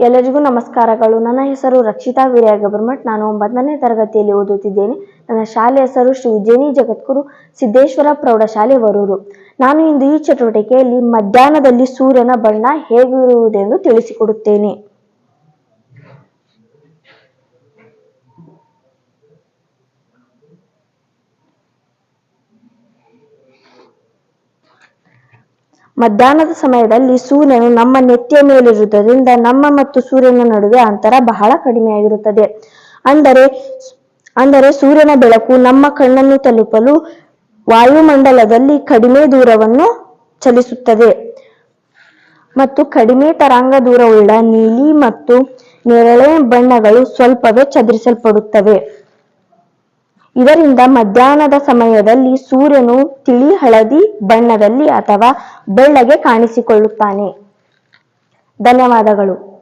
ಎಲ್ಲರಿಗೂ ನಮಸ್ಕಾರಗಳು. ನನ್ನ ಹೆಸರು ರಕ್ಷಿತಾ ವೀರ್ಯ ಗಬರ್ಮಠ್ ನಾನು ಒಂಬತ್ತನೇ ತರಗತಿಯಲ್ಲಿ ಓದುತ್ತಿದ್ದೇನೆ. ನನ್ನ ಶಾಲೆ ಹೆಸರು ಶ್ರೀ ಉಜ್ಜಯಿನಿ ಜಗದ್ಗುರು ಸಿದ್ದೇಶ್ವರ ಪ್ರೌಢಶಾಲೆ ವರೂರು. ನಾನು ಇಂದು ಈ ಚಟುವಟಿಕೆಯಲ್ಲಿ ಮಧ್ಯಾಹ್ನದಲ್ಲಿ ಸೂರ್ಯನ ಬಣ್ಣ ಹೇಗಿರುವುದೆಂದು ತಿಳಿಸಿಕೊಡುತ್ತೇನೆ. ಮಧ್ಯಾಹ್ನದ ಸಮಯದಲ್ಲಿ ಸೂರ್ಯನು ನಮ್ಮ ನೆತ್ತಿಯ ಮೇಲಿರುವುದರಿಂದ ನಮ್ಮ ಮತ್ತು ಸೂರ್ಯನ ನಡುವೆ ಅಂತರ ಬಹಳ ಕಡಿಮೆಯಾಗಿರುತ್ತದೆ. ಅಂದರೆ ಅಂದರೆ ಸೂರ್ಯನ ಬೆಳಕು ನಮ್ಮ ಕಣ್ಣನ್ನು ತಲುಪಲು ವಾಯುಮಂಡಲದಲ್ಲಿ ಕಡಿಮೆ ದೂರವನ್ನು ಚಲಿಸುತ್ತದೆ. ಮತ್ತು ಕಡಿಮೆ ತರಾಂಗ ದೂರವುಳ್ಳ ನೀಲಿ ಮತ್ತು ನೇರಳೆ ಬಣ್ಣಗಳು ಸ್ವಲ್ಪವೇ ಚದುರಿಸಲ್ಪಡುತ್ತವೆ. ಇದರಿಂದ ಮಧ್ಯಾಹ್ನದ ಸಮಯದಲ್ಲಿ ಸೂರ್ಯನು ತಿಳಿ ಹಳದಿ ಬಣ್ಣದಲ್ಲಿ ಅಥವಾ ಬೆಳ್ಳಗೆ ಕಾಣಿಸಿಕೊಳ್ಳುತ್ತಾನೆ. ಧನ್ಯವಾದಗಳು.